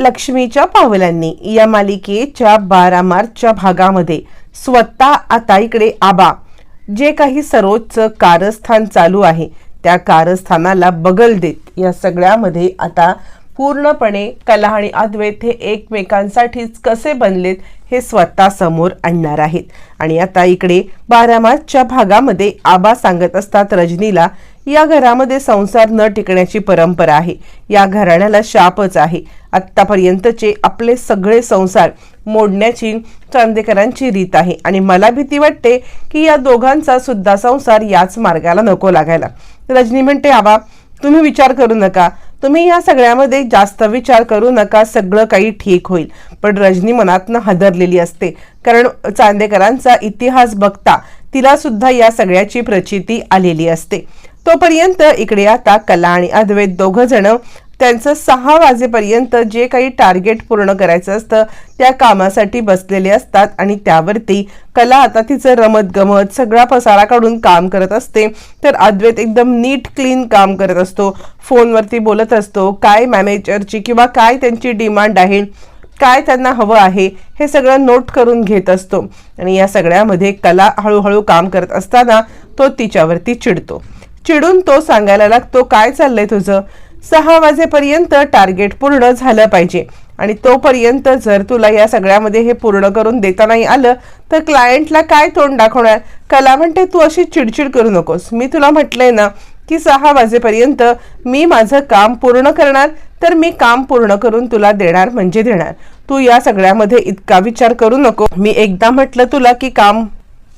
लक्ष्मीच्या पावलांनी या मालिकेच्या बारा मार्चच्या भागामध्ये स्वतः आता इकडे आबा. जे काही सर्वोच्च कारस्थान चालू आहे त्या कारस्थानाला बगल देत या सगळ्यामध्ये आता पूर्णपणे कला आणि अद्वैत हे एकमेकांसाठीच कसे बनलेत हे स्वतः समोर आणणार आहेत. आणि आता इकडे बारा मार्चच्या भागामध्ये आबा सांगत असतात रजनीला या घरामध्ये संसार न टिकण्याची परंपरा आहे. या घराण्याला शापच आहे. आत्तापर्यंतचे आपले सगळे संसार मोडण्याची चांदेकरांची रीत आहे. आणि मला भीती वाटते की या दोघांचा सुद्धा संसार याच मार्गाला नको लागायला. रजनी म्हणते आबा तुम्ही विचार करू नका. तुम्ही या सगळ्यामध्ये जास्त विचार करू नका. सगळं काही ठीक होईल. पण रजनी मनातनं हादरलेली असते. कारण चांदेकरांचा इतिहास बघता तिला सुद्धा या सगळ्याची प्रचिती आलेली असते. तोपर्यंत इकडे आता कला आणि अद्वैत दोघं जण त्यांचं सहा वाजेपर्यंत जे काही टार्गेट पूर्ण करायचं असतं त्या कामासाठी बसलेले असतात आणि त्यावरती कला आता तिचं रमत गमत सगळा पसारा काढून काम करत असते. तर अद्वैत एकदम नीट क्लीन काम करत असतो. फोनवरती बोलत असतो काय मॅनेजरची किंवा काय त्यांची डिमांड आहे? काय त्यांना हवं आहे? हे सगळं नोट करून घेत असतो. आणि या सगळ्यामध्ये कला हळूहळू काम करत असताना तो तिच्यावरती चिडतो. चिडून तो सांगायला लागतो काय चाललंय तुझं? सहा वाजेपर्यंत टार्गेट पूर्ण झालं पाहिजे. आणि तोपर्यंत जर तुला या सगळ्यामध्ये हे पूर्ण करून देता नाही आलं तर क्लायंटला काय तोंड दाखवणार? कला म्हणते तू अशी चिडचिड करू नकोस. मी तुला म्हटलंय ना की सहा वाजेपर्यंत मी माझं काम पूर्ण करणार तर मी काम पूर्ण करून तुला देणार म्हणजे देणार. तू या सगळ्यामध्ये इतका विचार करू नको. मी एकदा म्हटलं तुला की काम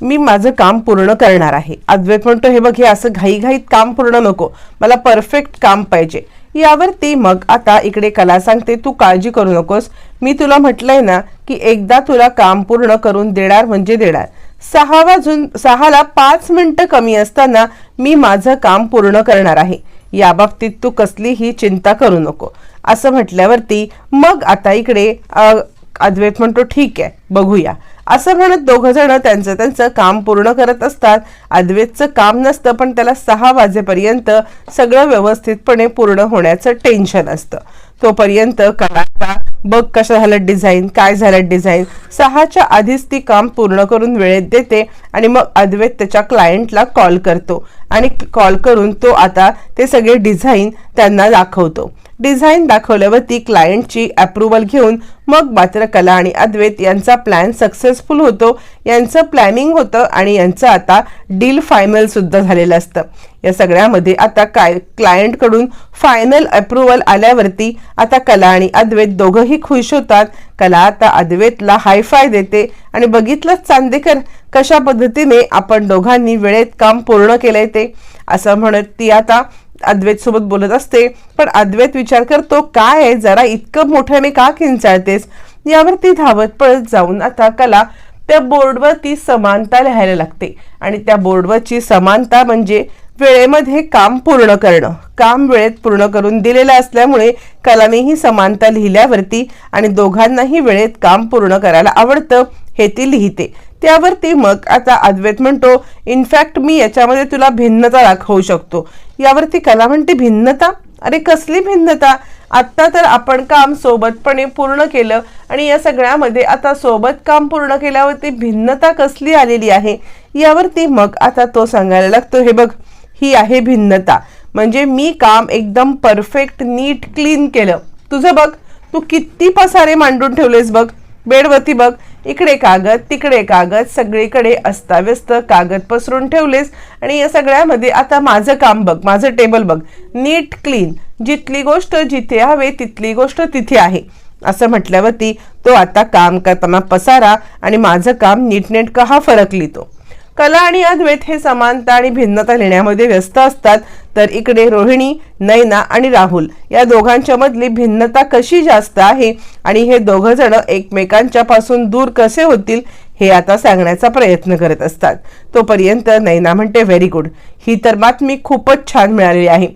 मी माझं काम पूर्ण करणार आहे. अद्वैत म्हणतो हे बघ हे असं घाईघाईत काम पूर्ण नको. मला परफेक्ट काम पाहिजे. यावरती मग आता इकडे कला सांगते तू काळजी करू नकोस. मी तुला म्हटलंय ना की एकदा तुला काम पूर्ण करून देणार म्हणजे देणार. सहा वाजून सहाला पाच मिनिटं कमी असताना मी माझं काम पूर्ण करणार आहे. याबाबतीत तू कसलीही चिंता करू नको. असं म्हटल्यावरती मग आता इकडे अद्वैत म्हणतो ठीक आहे बघूया. असं म्हणत दोघं जण त्यांचं त्यांचं काम पूर्ण करत असतात. अद्वेतचं काम नसतं पण त्याला सहा वाजेपर्यंत सगळं व्यवस्थितपणे पूर्ण होण्याचं टेन्शन असतं. तोपर्यंत कलाचा बघ कसं झालं डिझाईन काय झालं डिझाईन सहाच्या आधीच ती काम पूर्ण करून वेळेत देते आणि मग अद्वैत त्याच्या क्लायंटला कॉल करतो. आणि कॉल करून तो आता ते सगळे डिझाईन त्यांना दाखवतो. डिझाईन दाखवल्यावर ती क्लायंटची अप्रुव्हल घेऊन मग मात्र कला आणि अद्वैत यांचा प्लॅन सक्सेसफुल होतो. यांचं प्लॅनिंग होतं आणि यांचं आता डील फायनल सुद्धा झालेलं असतं. या सगळ्यामध्ये आता काय क्लायंटकडून फायनल अप्रुव्हल आल्यावरती आता कला आणि अद्वैत दोघंही खुश होतात. कला आता अद्वैतला हायफाय देते आणि बघितलंच चांदेकर कशा पद्धतीने आपण दोघांनी वेळेत काम पूर्ण केलंय ते. असं म्हणत ती आता अद्वैत सोबत बोलत असते. पण अद्वैत विचार करतो काय आहे? जरा इतकं मोठ्याने का किंचाळतेस यावरती धावत पळत जाऊन आता कला त्या बोर्डवर ती समानता लिहायला लागते. आणि त्या बोर्डवरची समानता म्हणजे वेळेमध्ये काम पूर्ण करणं. काम वेळेत पूर्ण करून दिलेलं असल्यामुळे कलाने ही समानता लिहिल्यावरती आणि दोघांनाही वेळेत काम पूर्ण करायला आवडतं हे ती लिहिते. त्यावरती मग आता अद्वैत म्हणतो इनफॅक्ट मी याच्यामध्ये तुला भिन्नता दाखवू शकतो. यावरती कला म्हणते भिन्नता? अरे कसली भिन्नता? आत्ता तर आपण काम सोबतपणे पूर्ण केलं आणि या सगळ्यामध्ये आता सोबत काम पूर्ण केल्यावरती भिन्नता कसली आलेली आहे? यावरती मग आता तो सांगायला लागतो हे बघ ही आहे भिन्नता. म्हणजे मी काम एकदम परफेक्ट नीट क्लीन केलं. तुझं बघ तू किती पसारे मांडून ठेवलेस बघ. बेडवरती बघ इकडे कागद तिकडे कागद सगळीकडे अस्ताव्यस्त कागद पसरून ठेवलेस आणि या सगळ्यामध्ये आता माझं काम बघ माझं टेबल बघ. नीट क्लीन. जिथली गोष्ट जिथे हवे तिथली गोष्ट तिथे आहे. असं म्हटल्यावरती तो आता काम करताना पसारा आणि माझं काम नीटनेटकं हा फरक लिहितो. कला आणि अद्वैत हे समानता आणि भिन्नता लिहिण्यामध्ये व्यस्त असतात. तर इकडे रोहिणी नैना आणि राहुल या दोघांच्या मधली भिन्नता कशी जास्त आहे आणि हे दोघं जण एकमेकांच्या पासून दूर कसे होतील हे आता सांगण्याचा प्रयत्न करत असतात. तोपर्यंत नैना म्हणते व्हेरी गुड ही तर बातमी खूपच छान मिळालेली आहे.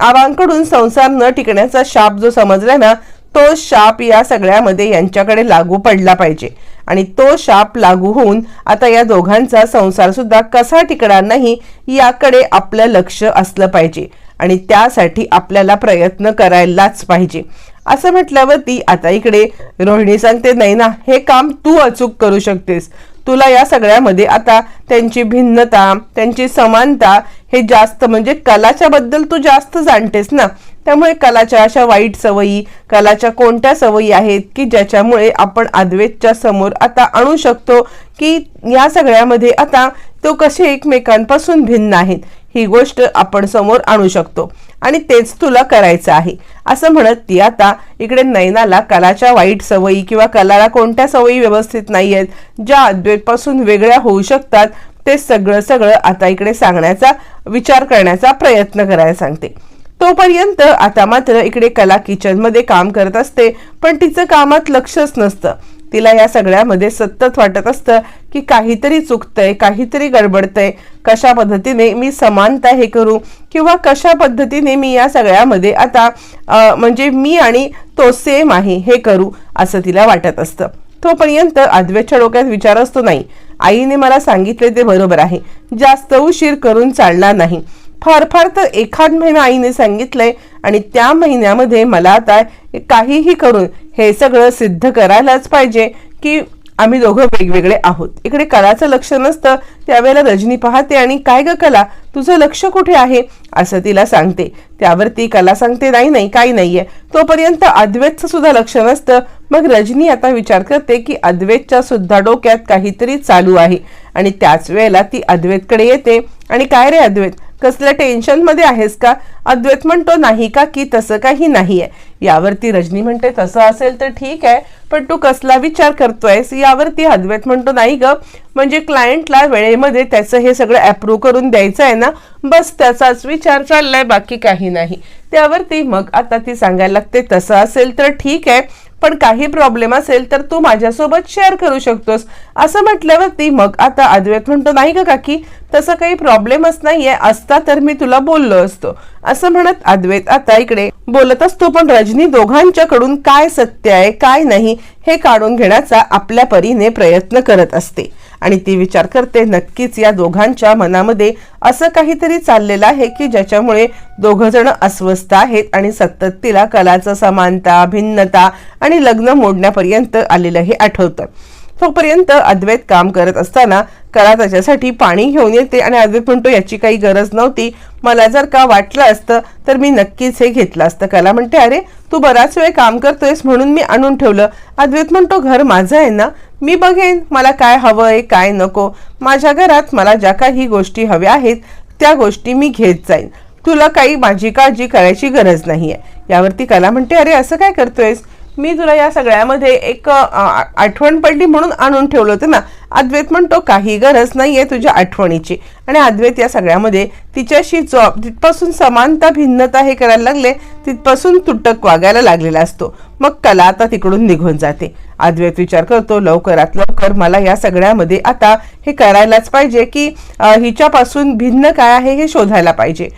आवांकडून संसार न टिकण्याचा शाप जो समजला ना तो शाप या सगळ्यामध्ये यांच्याकडे लागू पडला पाहिजे. आणि तो शाप लागू होऊन आता या दोघांचा संसार सुद्धा कसा टिकणार नाही याकडे आपलं लक्ष असलं पाहिजे. आणि त्यासाठी आपल्याला प्रयत्न करायलाच पाहिजे. असं म्हटल्यावरती आता इकडे रोहिणी सांगते नाही ना हे काम तू अचूक करू शकतेस. तुला या सगळ्यामध्ये आता त्यांची भिन्नता त्यांची समानता हे जास्त म्हणजे कलाच्या बद्दल तू जास्त जाणतेस ना. त्यामुळे कलाच्या अशा वाईट सवयी कलाच्या कोणत्या सवयी आहेत की ज्याच्यामुळे आपण अद्वैतच्या समोर आता आणू शकतो की या सगळ्यामध्ये आता तो कसे एकमेकांपासून भिन्न आहेत. ही गोष्ट आपण समोर आणू शकतो. आणि तेच तुला करायचं आहे. असं म्हणत ती आता इकडे नयनाला कलाच्या वाईट सवयी किंवा कलाला कोणत्या सवयी व्यवस्थित नाही आहेत ज्या अद्वैतपासून वेगळ्या होऊ शकतात ते सगळं सगळं आता इकडे सांगण्याचा विचार करण्याचा प्रयत्न करायला सांगते. तोपर्यंत आता मात्र इकडे कला किचनमध्ये काम करत असते पण तिचं कामात लक्षच नसतं. तिला या सगळ्यामध्ये सतत वाटत असतं की काहीतरी चुकतंय काहीतरी गडबडतंय. कशा पद्धतीने मी समानता हे करू किंवा कशा पद्धतीने मी या सगळ्यामध्ये आता म्हणजे मी आणि तो सेम आहे हे करू असं तिला वाटत असतं. तोपर्यंत अद्वैतच्या डोक्यात विचार असतो नाही आईने मला सांगितले ते बरोबर आहे. जास्त उशीर करून चालणार नाही. फार फार तर एखाद महिना आईने सांगितलंय आणि त्या महिन्यामध्ये मला आता काहीही करून हे सगळं सिद्ध करायलाच पाहिजे की आम्ही दोघं वेगवेगळे आहोत. इकडे कलाचं लक्ष नसतं त्यावेळेला रजनी पाहते आणि काय ग कला? तुझं लक्ष कुठे आहे? असं तिला सांगते. त्यावर ती कला सांगते नाही नाही काही नाहीये. तोपर्यंत अद्वैतचं सुद्धा लक्ष नसतं. मग रजनी आता विचार करते की अद्वैतच्या सुद्धा डोक्यात काहीतरी चालू आहे. आणि त्याच वेळेला ती अद्वैतकडे येते. आणि काय रे अद्वैत? कसल्या टेन्शनमध्ये आहेस का? अद्वैत म्हणतो नाही का की तसं काही नाही आहे यावरती रजनी म्हणते तसं असेल तर ठीक आहे पण तू कसला विचार करतोयस? यावरती अद्वैत म्हणतो नाही ग म्हणजे क्लायंटला वेळेमध्ये त्याचं हे सगळं अप्रूव्ह करून द्यायचं आहे ना बस त्याचाच विचार चाललाय बाकी काही नाही. त्यावरती मग आता ती सांगायला लागते तसं असेल तर ठीक आहे पण काही प्रॉब्लेम असेल तर तू माझ्यासोबत शेअर करू शकतोस. असं म्हटल्यावरती मग आता अद्वैत म्हणतो नाही का काकी तसं काही प्रॉब्लेमच नाहीये. असता तर मी तुला बोललो असतो. असं म्हणत अद्वैत आता इकडे बोलत असतो पण रजनी दोघांच्याकडून काय सत्य आहे काय नाही हे काढून घेण्याचा आपल्या परीने प्रयत्न करत असते. आणि ती विचार करते नक्कीच या दोघांच्या मनामध्ये असं काहीतरी चाललेलं आहे की ज्याच्यामुळे दोघंजण अस्वस्थ आहेत आणि सतत तिला कलाचं समानता भिन्नता आणि लग्न मोडण्यापर्यंत आलेलं हे आठवतं. तोपर्यंत अद्वैत काम करत असताना कला त्याच्यासाठी पाणी घेऊन येते आणि अद्वैत म्हणतो याची काही गरज नव्हती. मला जर का वाटलं असतं तर मी नक्कीच हे घेतलं असतं. कला म्हणते अरे तू बराच वेळ काम करतोयस म्हणून मी आणून ठेवलं. अद्वैत म्हणतो घर माझं आहे ना मी बघेन. मला काय हवं आहे काय नको. माझ्या घरात मला ज्या काही गोष्टी हव्या आहेत त्या गोष्टी मी घेत जाईन. तुला काही माझी काळजी करायची गरज नाही आहे यावरती कला म्हणते अरे असं काय करतोयस? मी तुला या सगळ्यामध्ये एक आठवण पडली म्हणून आणून ठेवलं होतं ना. अद्वैत म्हणतो काही गरज नाही आहे तुझ्या आठवणीची. आणि अद्वैत या सगळ्यामध्ये तिच्याशी जॉब तिथपासून समानता भिन्नता हे करायला लागले तिथपासून तुटक वागायला लागलेला असतो. मग कला आता तिकडून निघून जाते. अद्वैत विचार करतो लवकरात लवकर मला या सगळ्यामध्ये आता हे करायलाच पाहिजे की हिच्यापासून भिन्न काय आहे हे शोधायला पाहिजे.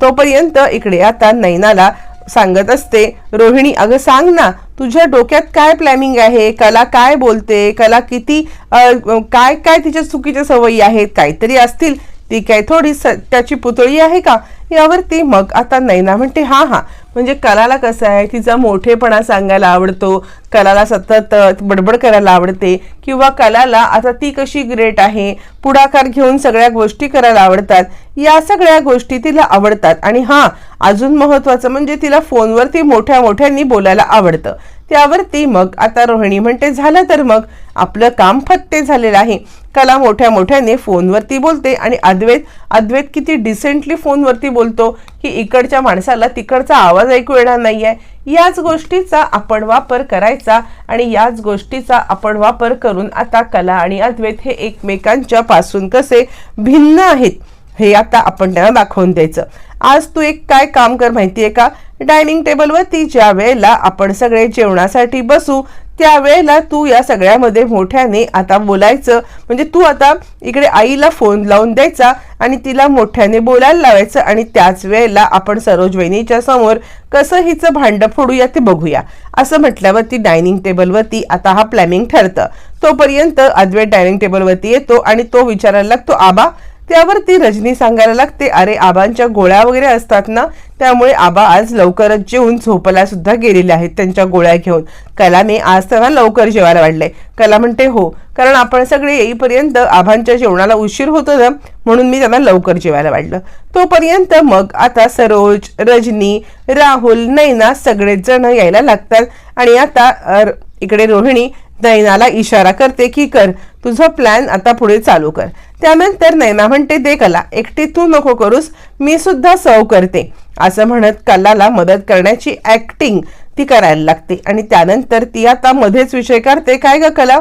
तोपर्यंत इकडे आता नैनाला सांगत असते रोहिणी अगं सांग ना तुझ्या डोक्यात काय प्लॅनिंग आहे? कला काय बोलते? कला किती काय काय तिच्या चुकीच्या सवयी आहेत? काहीतरी असतील. ती काय थोडी त्याची पुतळी आहे का? यावरती मग आता नैना म्हणते हा हा. म्हणजे कलाला कसं आहे? तिचा मोठेपणा सांगायला आवडतो कलाला सतत बडबड करायला आवडते किंवा कलाला आता ती कशी ग्रेट आहे? पुढाकार घेऊन सगळ्या गोष्टी करायला आवडतात. या सगळ्या गोष्टी तिला आवडतात. आणि हा अजून महत्वाचं म्हणजे तिला फोनवरती मोठ्या मोठ्यांनी बोलायला आवडतं. त्यावरती मग आता रोहिणी म्हणते झालं तर मग. आपलं काम फत्ते झालेलं आहे. कला मोठ्या मोठ्याने फोनवरती बोलते आणि अद्वैत अद्वैत किती डिसेंटली फोनवरती बोलतो की इकडच्या माणसाला तिकडचा आवाज ऐकू येणार नाही आहे याच गोष्टीचा आपण वापर करायचा आणि याच गोष्टीचा आपण वापर करून आता कला आणि अद्वैत हे एकमेकांच्या पासून कसे भिन्न आहेत? हे आता आपण त्यांना दाखवून द्यायचं. आज तू एक काय काम कर माहितीये का? डायनिंग टेबलवरती ज्या वेळेला आपण सगळे जेवणासाठी बसू त्यावेळेला तू या सगळ्यामध्ये मोठ्याने आता बोलायचं. म्हणजे तू आता इकडे आईला फोन लावून द्यायचा आणि तिला मोठ्याने बोलायला लावायचं आणि त्याच वेळेला आपण सरोज वहिनीच्या समोर कसं हिचं भांडं फोडूया ते बघूया. असं म्हटल्यावरती डायनिंग टेबलवरती आता हा प्लॅनिंग ठरतं. तोपर्यंत अद्वैत डायनिंग टेबलवरती येतो आणि तो विचारायला लागतो आबा त्यावरती रजनी सांगायला लागते अरे आबांच्या गोळ्या वगैरे असतात ना त्यामुळे आबा आज लवकरच जेवून झोपला सुद्धा गेलेले आहेत त्यांच्या गोळ्या घेऊन. कलाने आज त्यांना लवकर जेवायला वाढलंय. कला म्हणते हो कारण आपण सगळे येईपर्यंत आबांच्या जेवणाला उशीर होतो ना म्हणून मी त्यांना लवकर जेवायला वाढलं. तोपर्यंत मग आता सरोज रजनी राहुल नैना सगळेच जण यायला लागतात. आणि आता इकडे रोहिणी नैनाला इशारा करते की कर तुझा प्लॅन आता पुढे चालू कर. त्यानंतर नैना म्हणते दे कला एकटी तू नको करूस मी सुद्धा सव करते. असं म्हणत कलाला मदत करण्याची ऍक्टिंग ती करायला लागते. आणि त्यानंतर ती आता मध्येच विषय करते काय ग कला?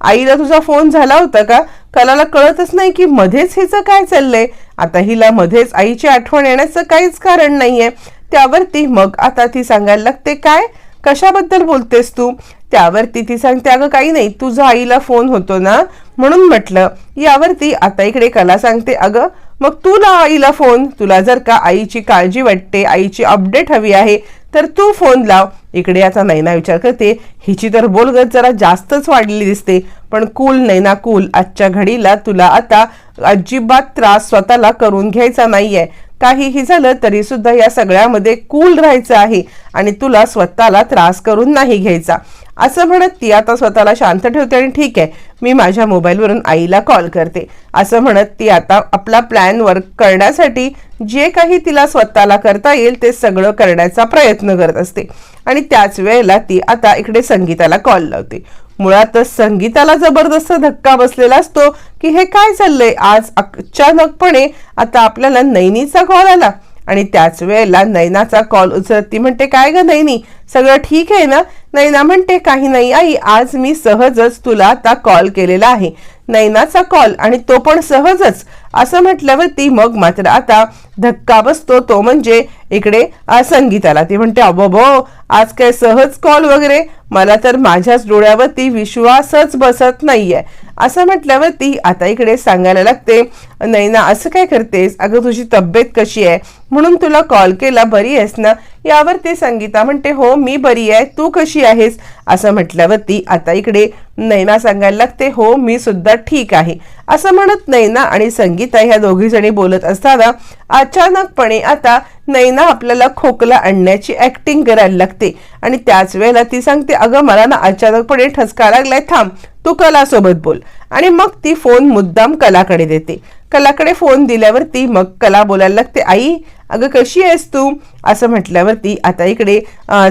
आईला तुझा फोन झाला होता का? कलाला कळतच नाही की मध्येच हिचं काय चाललंय. आता हिला मध्येच आईची आठवण येण्याचं काहीच कारण नाहीये. त्यावरती मग आता ती सांगायला लागते काय? कशाबद्दल बोलतेस तू? त्यावरती ती सांगते अगं काही नाही तुझा आईला फोन होतो ना? म्हणून म्हटलं यावरती आता इकडे कला सांगते अगं मग तुला आईला फोन तुला जर का आईची काळजी वाटते आईची अपडेट हवी आहे तर तू फोन लाव. इकडे याचा नैना विचार करते हिची तर बोलगत जरा जास्तच वाढलेली दिसते पण कूल नैना कूल आजच्या घडीला तुला आता अजिबात त्रास स्वतःला करून घ्यायचा नाहीये. काहीही झालं तरी सुद्धा या सगळ्यामध्ये कूल राहायचं आहे आणि तुला स्वतःला त्रास करून नाही घ्यायचा. असं म्हणत ती आता स्वतःला शांत ठेवते आणि ठीक आहे मी माझ्या मोबाईलवरून आईला कॉल करते. असं म्हणत ती आता आपला प्लॅन वर्क करण्यासाठी जे काही तिला स्वतःला करता येईल ते सगळं करण्याचा प्रयत्न करत असते. आणि त्याच वेळेला ती आता इकडे संगीताला कॉल लावते. मुळातच संगीताला जबरदस्त धक्का बसलेला असतो की हे काय चाललंय? आज अचानकपणे आता आपल्याला नैनीचा कॉल आला. आणि त्याच वेळेला नैनाचा कॉल उचलत ती म्हणते काय ग नैनी? सगळं ठीक आहे ना? नैना म्हणते काही नाही आई आज मी सहजच तुला आता कॉल केलेला आहे. नैनाचा कॉल आणि तो पण सहजच. असं म्हटल्यावर ती मग मात्र आता धक्का बसतो तो म्हणजे इकडे संगीताला. ती म्हणते अबो आज काय सहज कॉल वगैरे? मला तर माझ्याच डोळ्यावरती विश्वासच बसत नाहीये. असं म्हटल्यावर ती आता इकडे सांगायला लागते नैना असं काय करतेस? अगं तुझी तब्येत कशी आहे? म्हणून तुला कॉल केला बरी आहेस ना? यावर ते संगीता म्हणते हो मी बरी आहे तू कशी आहेस? असं म्हटल्यावर ती आता इकडे नैना सांगायला लागते हो मी सुद्धा ठीक आहे. असं म्हणत नैना आणि संगीता ह्या दोघी जणी बोलत असताना अचानकपणे आता नैना आपल्याला खोकला आणण्याची ऍक्टिंग करायला लागते. आणि त्याच वेळेला ती सांगते अगं मला ना अचानकपणे ठसका लागलाय थांब तू कलासोबत बोल. आणि मग ती फोन मुद्दाम कलाकडे देते. कलाकडे फोन दिल्यावरती मग कला बोलायला लागते आई अगं कशी आहेस तू? असं म्हटल्यावरती आता इकडे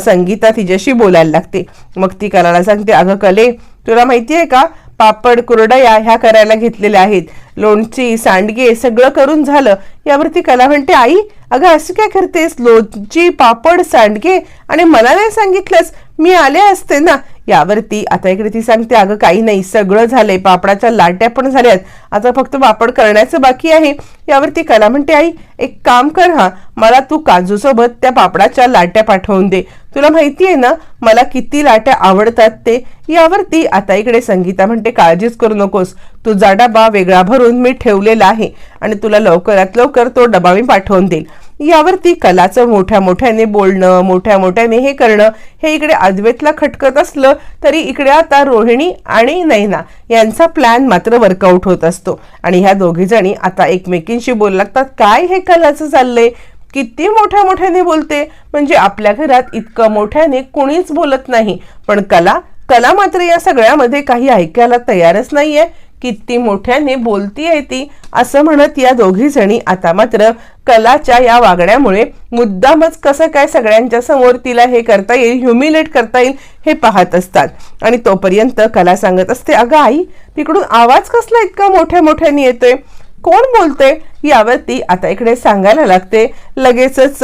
संगीता तिच्याशी बोलायला लागते. मग ती कलाला सांगते अगं कले तुला माहिती आहे का? पापड कुरडया ह्या करायला घेतलेल्या आहेत. लोणची सांडगे सगळं करून झालं. यावरती कला म्हणते आई अगं असं काय करतेस? लोणची पापड सांडगे आणि मला नाही सांगितलंस? मी आले असते ना. यावरती आता इकडे ती सांगते अगं काही नाही सगळं झालंय. पापडाच्या लाट्या पण झाल्यात. आता फक्त पापड करण्याचं बाकी आहे. यावरती कला म्हणते आई एक काम कर हा. मला तू काजूसोबत त्या पापडाच्या लाट्या पाठवून दे. तुला माहिती आहे ना मला किती लाट्या आवडतात ते? यावरती आता इकडे संगीता म्हणते काळजीच करू नकोस. तुझा डबा वेगळा भरून मी ठेवलेला आहे आणि तुला लवकरात लवकर तो डबा मी पाठवून देईल. यावरती कलाचं मोठ्या मोठ्याने बोलणं मोठ्या मोठ्याने हे करणं हे इकडे अद्वैतला खटकत असलं तरी इकडे आता रोहिणी आणि नैना यांचा प्लॅन मात्र वर्कआउट होत असतो. आणि ह्या दोघी जणी आता एकमेकींशी बोलू लागतात. काय हे कलाचं चाललंय? किती मोठ्या मोठ्याने बोलते? म्हणजे आपल्या घरात इतकं मोठ्याने कुणीच बोलत नाही. पण कला कला मात्र या सगळ्यामध्ये काही ऐकायला तयारच नाहीये. किती मोठ्याने बोलतीये ती असं म्हणत या दोघी जणी आता मात्र कलाच्या या वागण्यामुळे मुद्दामच कसं काय सगळ्यांच्या समोर तिला हे करता येईल ह्युमिलेट करता येईल हे पाहत असतात. आणि तोपर्यंत कला सांगत असते अगं आई तिकडून आवाज कसला इतका मोठ्या मोठ्याने येतोय? कोण बोलते यावरती आता इकडे सांगायला लागते. लगेचच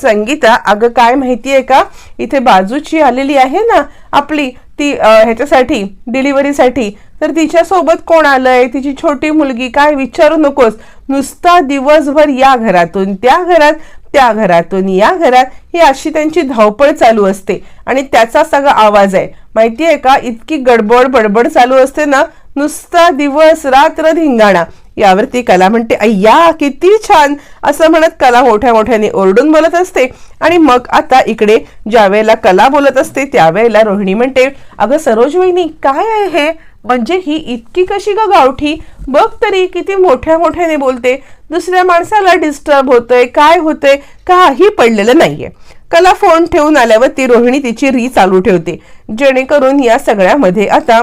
संगीता अगं काय माहिती आहे का? इथे बाजूची आलेली आहे ना आपली ती ह्याच्यासाठी डिलिव्हरीसाठी. तर तिच्यासोबत कोण आलंय? तिची छोटी मुलगी काय विचारू नकोस. नुसता दिवसभर या घरातून त्या घरात त्या घरातून या घरात ही अशी त्यांची धावपळ चालू असते. आणि त्याचा सगळा आवाज आहे. माहिती आहे का? इतकी गडबड बडबड चालू असते ना. नुसता दिवस रात्र धिंगाणा. यावरती कला म्हणते अय्या किती छान! असं म्हणत कला मोठ्या मोठ्याने ओरडून बोलत असते. आणि मग आता इकडे ज्या वेळेला कला बोलत असते त्यावेळेला रोहिणी म्हणते अगं सरोज वहिनी काय आहे? हे म्हणजे ही इतकी कशी ग गावठी? बघ तरी किती मोठ्या मोठ्याने बोलते. दुसऱ्या माणसाला डिस्टर्ब होतंय काय होतंय काही पडलेलं नाहीये. कला फोन ठेवून आल्यावर ती रोहिणी तिची री चालू ठेवते. जेणेकरून या सगळ्यामध्ये आता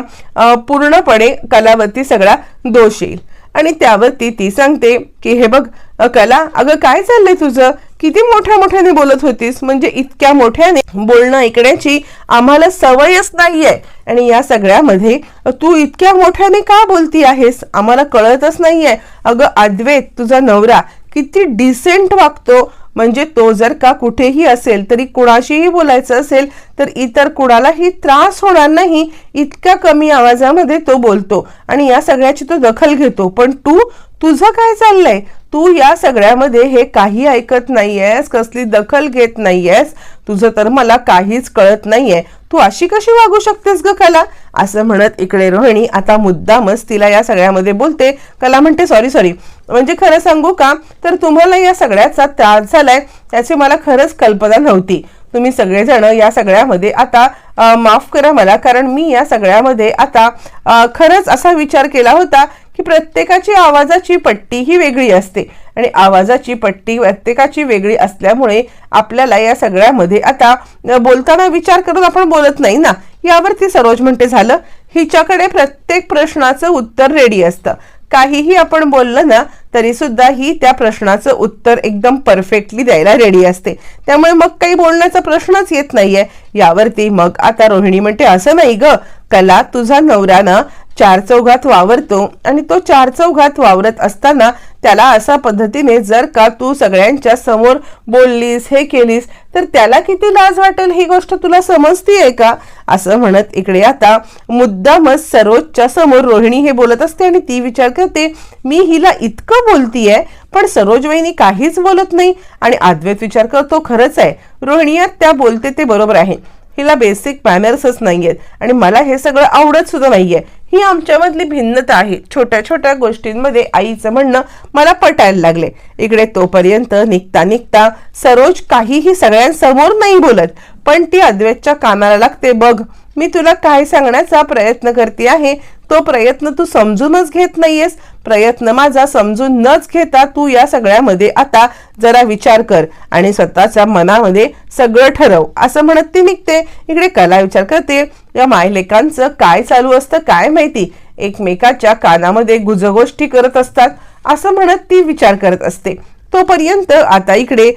पूर्णपणे कलावरती सगळा दोष येईल. आणि त्यावरती ती सांगते की हे बघ कला अगं काय चाललंय तुझं? किती मोठ्या मोठ्याने बोलत होतीस? म्हणजे इतक्या मोठ्याने बोलणं ऐकण्याची आम्हाला सवयच नाहीये. आणि या सगळ्यामध्ये तू इतक्या मोठ्याने का बोलती आहेस? आम्हाला कळतच नाहीये. अगं अद्वैत तुझा नवरा किती डिसेंट वागतो. म्हणजे तो जर का कुठेही असेल तरी कुणाशीही बोलायचं असेल तर इतर कुणालाही त्रास होणार नाही इतक्या कमी आवाजामध्ये तो बोलतो. आणि या सगळ्याची तो दखल घेतो. पण तू तुझं काय चाललंय? तू या सगळ्यामध्ये हे काही ऐकत नाहीयेस कसली दखल घेत नाहीयेस. तुझं तर मला काहीच कळत नाहीये. तू अशी कशी वागू शकतेस ग कला? असं म्हणत इकडे रोहिणी आता मुद्दामच तिला या सगळ्यामध्ये बोलते. कला म्हणते सॉरी सॉरी. म्हणजे खरं सांगू का? तर तुम्हाला या सगळ्याचा त्रास झालाय त्याची मला खरंच कल्पना नव्हती. तुम्ही सगळेजण या सगळ्यामध्ये आता माफ करा मला कारण मी या सगळ्यामध्ये आता खरंच असा विचार केला होता की प्रत्येकाची आवाजाची पट्टी ही वेगळी असते. आणि आवाजाची पट्टी प्रत्येकाची वेगळी असल्यामुळे आपल्याला या सगळ्यामध्ये आता बोलताना विचार करून आपण बोलत नाही ना? यावरती सरोज म्हणते झालं? हिच्याकडे प्रत्येक प्रश्नाचं उत्तर रेडी असतं. काहीही आपण बोललं ना तरी सुद्धा ही त्या प्रश्नाचं उत्तर एकदम परफेक्टली द्यायला रेडी असते. त्यामुळे मग काही बोलण्याचा प्रश्नच येत नाहीये. यावरती मग आता रोहिणी म्हणते असं नाही ग. कला तुझा नवरा ना चार चौघात वावरतो आणि तो चार चौघात वावरत असताना त्याला अशा पद्धतीने जर का तू सगळ्यांच्या समोर बोललीस हे केलीस तर त्याला किती लाज वाटेल ही गोष्ट तुला समजतीये का? असं म्हणत इकडे आता मुद्दामच सरोजच्या समोर रोहिणी हे बोलत असते आणि ती विचार करते मी हिला इतकं बोलतीये पण सरोज वहिनी काहीच बोलत नाही. आणि अद्वैत विचार करतो खरंच आहे रोहिणी त्या बोलते ते बरोबर आहे. हिला बेसिक मॅनर्सच नाहीयेत आणि मला हे सगळं आवडत सुद्धा नाहीये. ही आमच्यामधली भिन्नता आहे. छोट्या छोट्या गोष्टींमध्ये आईचं म्हणणं मला पटायला लागले. इकडे तोपर्यंत निघता निघता सरोज काहीही सगळ्यांसमोर नाही बोलत. पण ती अद्वैतच्या कानाला लागते बघ मी तुला काय सांगण्याचा प्रयत्न करते आहे तो प्रयत्न तू समजूनच घेत नाहीयेस. प्रयत्न माझा समजून नच घेता तू या सगळ्यामध्ये आता जरा विचार कर आणि स्वतःच्या मनामध्ये सगळं ठरव. असं म्हणत ती निघते. इकडे कला विचार करते. या मायलेकांचं काय चालू असतं काय माहिती? एकमेकाच्या कानामध्ये गुजगोष्टी करत असतात. असं म्हणत ती विचार करत असते. तोपर्यंत आता इकडे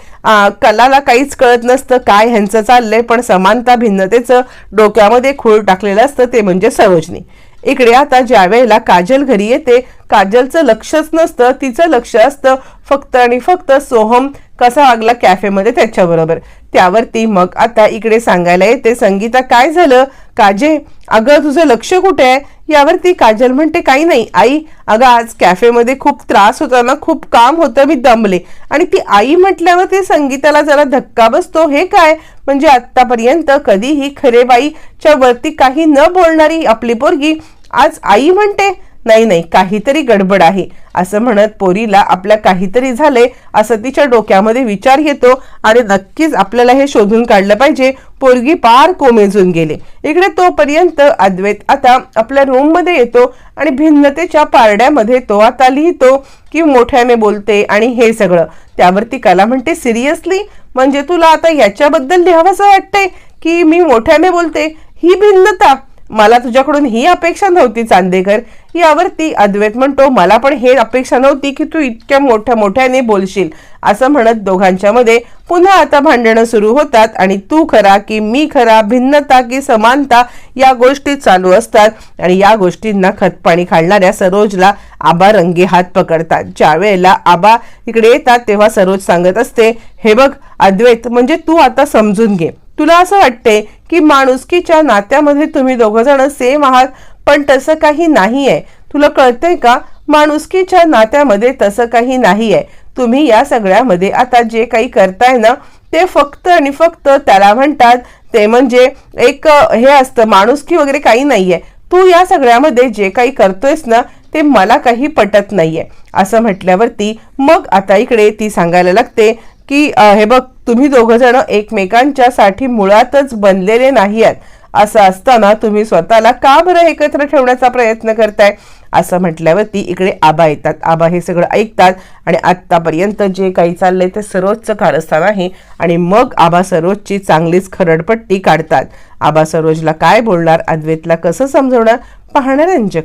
कलाला काहीच कळत नसतं काय ह्यांचं चाललंय पण समानता भिन्नतेचं डोक्यामध्ये खूळ टाकलेलं असतं ते म्हणजे सरोजनी. इकडे आता ज्या वेळेला काजल घरी येते काजलचं लक्षच नसतं तिचं लक्ष असतं फक्त आणि फक्त सोहम कसा वागला कॅफेमध्ये त्याच्याबरोबर. त्यावरती मग आता इकडे सांगायला येते संगीता काय झालं? काजे अगं तुझं लक्ष कुठे आहे? यावरती काजल म्हणते काही नाही आई अगं आज कॅफेमध्ये खूप त्रास होता ना खूप काम होतं मी दमले. आणि ती आई म्हटल्यावर ते संगीताला जरा धक्का बसतो. हे काय? म्हणजे आतापर्यंत कधीही खरेबाईच्या वरती काही न बोलणारी आपली पोरगी आज आई म्हणते नाही नाही काहीतरी गडबड आहे. असं म्हणत पोरीला आपल्या काहीतरी झाले असं तिच्या डोक्यामध्ये विचार येतो आणि नक्कीच आपल्याला हे शोधून काढलं पाहिजे. पोरगी पार कोमेजून गेले. इकडे तोपर्यंत अद्वैत आता आपल्या रूममध्ये येतो आणि भिन्नतेच्या पारड्यामध्ये तो आता लिहितो की मोठ्याने बोलते आणि हे सगळं. त्यावरती कला म्हणते सिरियसली म्हणजे तुला आता याच्याबद्दल लिहावंसं वाटतंय की मी मोठ्याने बोलते? ही भिन्नता मला तुझ्याकडून ही अपेक्षा नव्हती चांदेकर. यावरती अद्वैत म्हणतो मला पण हे अपेक्षा नव्हती की तू इतक्या मोठ्या मोठ्याने बोलशील. असं म्हणत दोघांच्या मध्ये पुन्हा आता भांडणं सुरू होतात आणि तू खरा की मी खरा भिन्नता की समानता या गोष्टी चालू असतात आणि या गोष्टींना खतपाणी घालणाऱ्या सरोजला आबा रंगे हात पकडतात. ज्या वेळेला आबा इकडे येतात तेव्हा सरोज सांगत असते हे बघ अद्वैत म्हणजे तू आता समजून घे. तुला असं वाटते की माणुसकीच्या नात्यामध्ये तुम्ही दोघ जण सेम आहात पण तसं काही नाहीये. तुला कळतंय का? माणुसकीच्या नात्यामध्ये तसं काही नाहीये. तुम्ही या सगळ्यामध्ये आता जे काही करताय ना ते फक्त आणि फक्त त्याला म्हणतात ते म्हणजे एक हे असतं माणुसकी वगैरे काही नाहीये. तू या सगळ्यामध्ये जे काही करतोयस ना ते मला काही पटत नाहीये. असं म्हटल्यावरती मग आता इकडे ती सांगायला लागते की हे बघ तुम्ही दोघंजण एकमेकांच्या साठी मुळातच बनलेले नाही आहेत असं असताना तुम्ही स्वतःला का बरं एकत्र ठेवण्याचा प्रयत्न करताय? असं म्हटल्यावरती इकडे आबा येतात. आबा हे सगळं ऐकतात आणि आत्तापर्यंत जे काही चाललंय ते सरोजचं कारस्थान आहे आणि मग आबा सरोजची चांगलीच खरडपट्टी काढतात. आबा सरोजला काय बोलणार? अद्वैतला कसं समजवणार? पाहणं रंजक